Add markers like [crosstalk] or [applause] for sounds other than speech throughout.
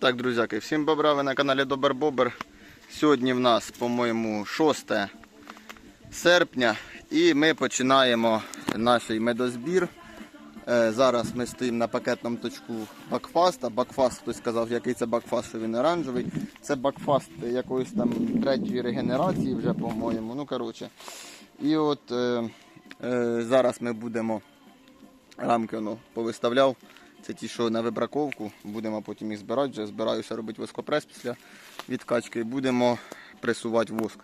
Так, друзяки, всім бобра, ви на каналі Добер Бобер. Сьогодні в нас, по-моєму, 6 серпня і ми починаємо наш медозбір. Е, Зараз ми стоїмо на пакетному точку Бакфаста. Бакфаст, хтось сказав, який це Бакфаст, що він оранжевий. Це Бакфаст якоїсь там третьої регенерації вже, по-моєму. Ну, коротше. І от е, е, зараз ми будемо рамки воно повиставляв. Це ті, що на вибраковку. Будемо потім їх збирати. Вже збираюся робити воскопрес після відкачки. Будемо пресувати воск.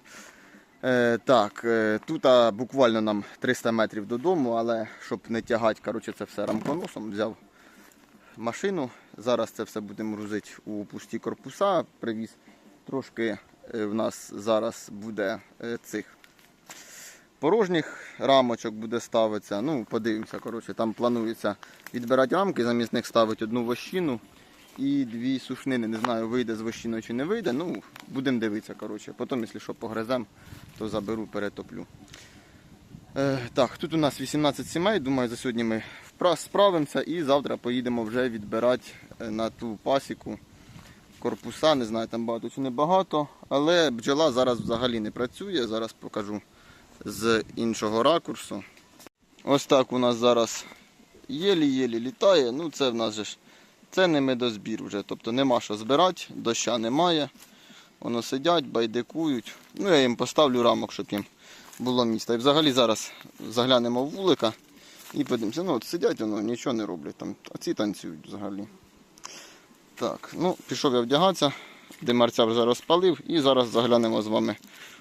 Е, так, е, тут а, буквально нам 300 метрів додому, але щоб не тягати коротше, це все рамконосом, взяв машину. Зараз це все будемо грузити у пусті корпуса. Привіз трошки е, в нас зараз буде е, цих порожніх рамочок буде ставитися. Ну, подивимося, коротше, там планується відбирати рамки, замість них ставити одну вощину і дві сушнини. Не знаю, вийде з вощиною чи не вийде. Ну, будемо дивитися, коротше. Потім, якщо що погризем, то заберу, перетоплю. Е, так, тут у нас 18 сімей. Думаю, за сьогодні ми справимося і завтра поїдемо вже відбирати е, на ту пасіку корпуса. Не знаю, там багато чи не багато. Але бджола зараз взагалі не працює. Зараз покажу з іншого ракурсу. Ось так у нас зараз єлі-єлі літає. Ну це в нас же ж це не медозбір вже. Тобто нема що збирати, доща немає. Воно сидять, байдикують. Ну я їм поставлю рамок, щоб їм було місце. І взагалі зараз заглянемо в вулика і подивимося. Ну от сидять воно, нічого не роблять там. А ці танцюють взагалі. Так, ну пішов я вдягатися, димарця вже розпалив і зараз заглянемо з вами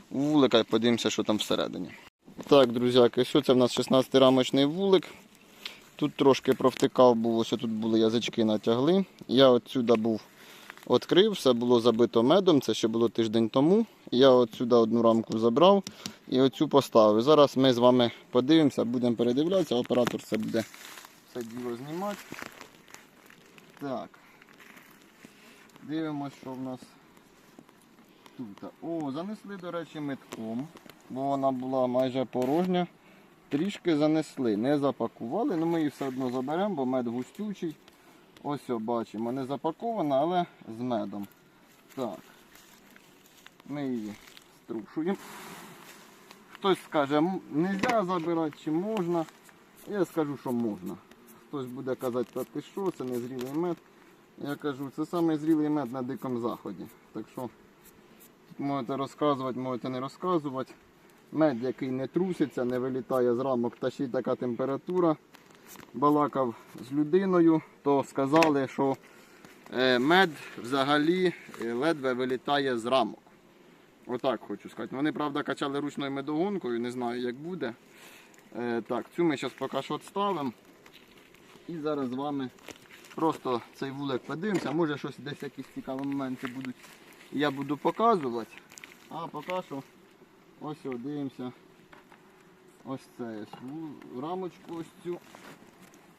вулика і подивимося, що там всередині. Так, друзяки, що це в нас 16-рамочний вулик. Тут трошки провтикав був, ось тут були язички натягли. Я отсюди був відкрив, все було забито медом, це ще було тиждень тому. Я отсюди одну рамку забрав і оцю поставив. Зараз ми з вами подивимося, будемо передивлятися, оператор це буде це діло знімати. Так. Дивимось, що в нас тут. О, занесли, до речі, метком, бо вона була майже порожня. Трішки занесли, не запакували, але ми її все одно заберемо, бо мед густючий. Ось о, бачимо, не запакована, але з медом. Так. Ми її струшуємо. Хтось скаже, не можна забирати чи можна. Я скажу, що можна. Хтось буде казати, та ти що, це не зрілий мед. Я кажу, це саме зрілий мед на дикому заході. Так що можете розказувати, можете не розказувати. Мед, який не труситься, не вилітає з рамок, та ще й така температура. Балакав з людиною, то сказали, що е, мед взагалі е, ледве вилітає з рамок. Отак хочу сказати. Вони, правда, качали ручною медогонкою, не знаю, як буде. Е, Так, цю ми зараз поки що відставимо. І зараз з вами просто цей вулик подивимося. Може щось десь якісь цікаві моменти будуть. Я буду показувати. А поки що ось дивимося. Ось це ось рамочку ось цю.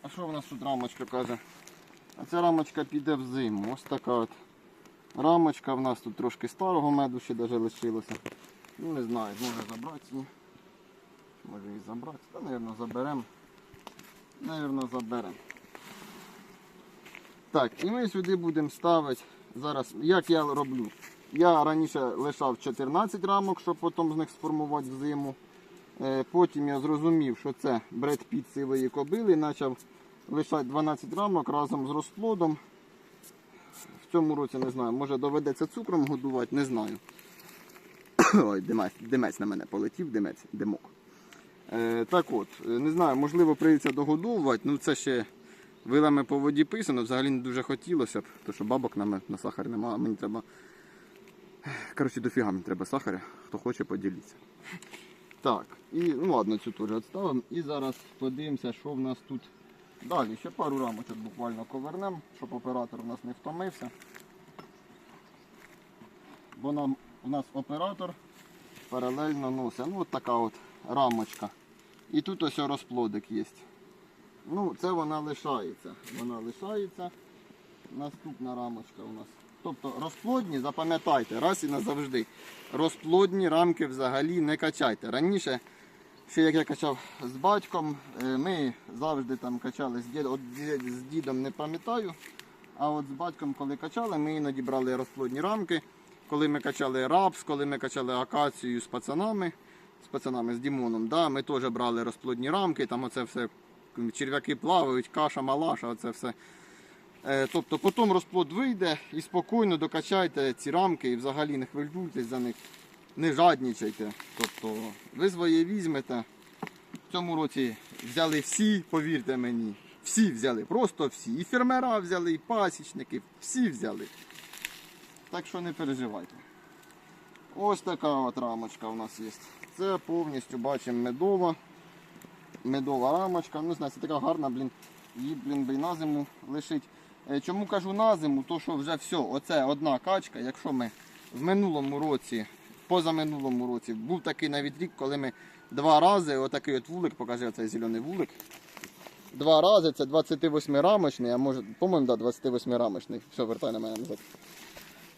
А що в нас тут рамочка каже? А ця рамочка піде в зиму. Ось така от рамочка. В нас тут трошки старого меду ще навіть лишилося. Ну не знаю, може забрати її. Може її забрати. Та, мабуть, заберемо. Навірно, заберемо. Так, і ми сюди будемо ставити зараз, як я роблю. Я раніше лишав 14 рамок, щоб потім з них сформувати в зиму. Е, Потім я зрозумів, що це бред піт сивої кобили. і Почав лишати 12 рамок разом з розплодом. В цьому році не знаю, може доведеться цукром годувати, не знаю. [coughs] Ой, димець, димець на мене полетів, димець, димок. Е, так от, не знаю, можливо, прийдеться догодовувати, ну це ще вилами по воді писано, взагалі не дуже хотілося б, тому що бабок на, на сахар немає, а мені треба. Коротше, дофіга мені треба сахаря, хто хоче, поділіться. Так, і ну ладно, цю теж відставимо. І зараз подивимося, що в нас тут далі. Ще пару рамочок буквально ковернемо, щоб оператор у нас не втомився. Бо нам, у нас оператор паралельно носить. Ну от така от рамочка. І тут ось розплодик є. Ну, це вона лишається. Вона лишається. Наступна рамочка у нас. Тобто розплодні, запам'ятайте, раз і назавжди. Розплодні рамки взагалі не качайте. Раніше, ще як я качав з батьком, е, ми завжди там качали з дідом, з дідом не пам'ятаю. А от з батьком, коли качали, ми іноді брали розплодні рамки. Коли ми качали рапс, коли ми качали акацію з пацанами, з пацанами, з Дімоном, да, ми теж брали розплодні рамки, там оце все черв'яки плавають, каша, малаша, оце все. Е, Тобто потім розплод вийде і спокійно докачайте ці рамки і взагалі не хвилюйтесь за них, не жаднічайте. Тобто ви своє візьмете. В цьому році взяли всі, повірте мені. Всі взяли, просто всі. І фермера взяли, і пасічники, всі взяли. Так що не переживайте. Ось така от рамочка у нас є. Це повністю бачимо медова. Медова рамочка. Ну, знаєте, така гарна, блін. Її, блін, й на зиму лишить. Е, Чому кажу на зиму? То що вже все, оце одна качка. Якщо ми в минулому році, позаминулому році, був такий навіть рік, коли ми два рази, отакий от вулик, покажи оцей зелений вулик. Два рази це 28 рамочний, а може, по-моєму, да, 28 рамочний. Все, вертай на мене назад.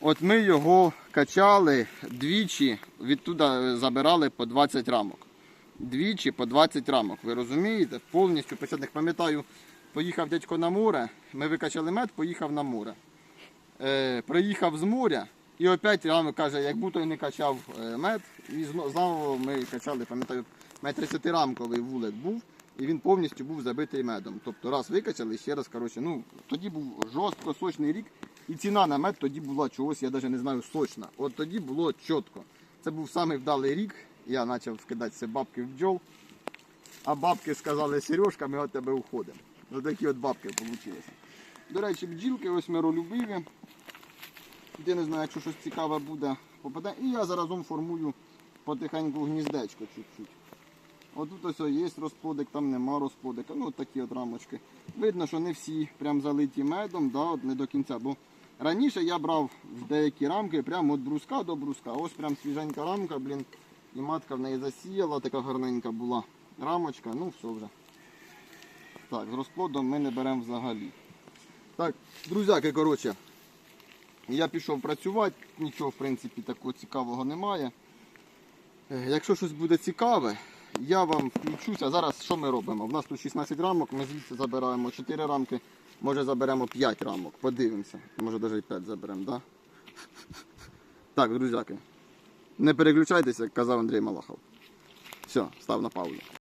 От ми його качали двічі, відтуди забирали по 20 рамок. Двічі по 20 рамок. Ви розумієте? Повністю початник. Пам'ятаю, поїхав дядько на море, ми викачали мед, поїхав на море. Е, приїхав з моря і опять рамок каже, як будто не качав е, мед. І знову ми качали, пам'ятаю, мед 30 рамковий вулик був. І він повністю був забитий медом. Тобто раз викачали, ще раз, коротше, ну, тоді був жорстко сочний рік, і ціна на мед тоді була чогось, я навіть не знаю, сочна. От тоді було чітко. Це був самий вдалий рік. Я почав вкидатися бабки в бджол. А бабки сказали, Сережка, ми від тебе уходимо. Ось такі от бабки вийшли. До речі, бджілки ось миролюбиві. Я не знаю, якщо щось цікаве буде, попаде. І я заразом формую потихеньку гніздечко чуть-чуть. Отут ось є розплодик, там нема розплодика. Ну, от такі от рамочки. Видно, що не всі прям залиті медом, да, от не до кінця. Бо раніше я брав в деякі рамки прямо від бруска до бруска. Ось прям свіженька рамка, блін. І матка в неї засіяла, така гарненька була рамочка. Ну, все вже. Так, з розплодом ми не беремо взагалі. Так, друзяки, коротше, я пішов працювати, нічого в принципі такого цікавого немає. Е, Якщо щось буде цікаве, я вам включуся. Зараз що ми робимо? У нас тут 16 рамок, ми звідси забираємо 4 рамки, може заберемо 5 рамок. Подивимося. Може навіть 5 заберемо, так? Да? Так, друзяки. Не переключайтеся, як казав Андрій Малахов. Все, став на паузу.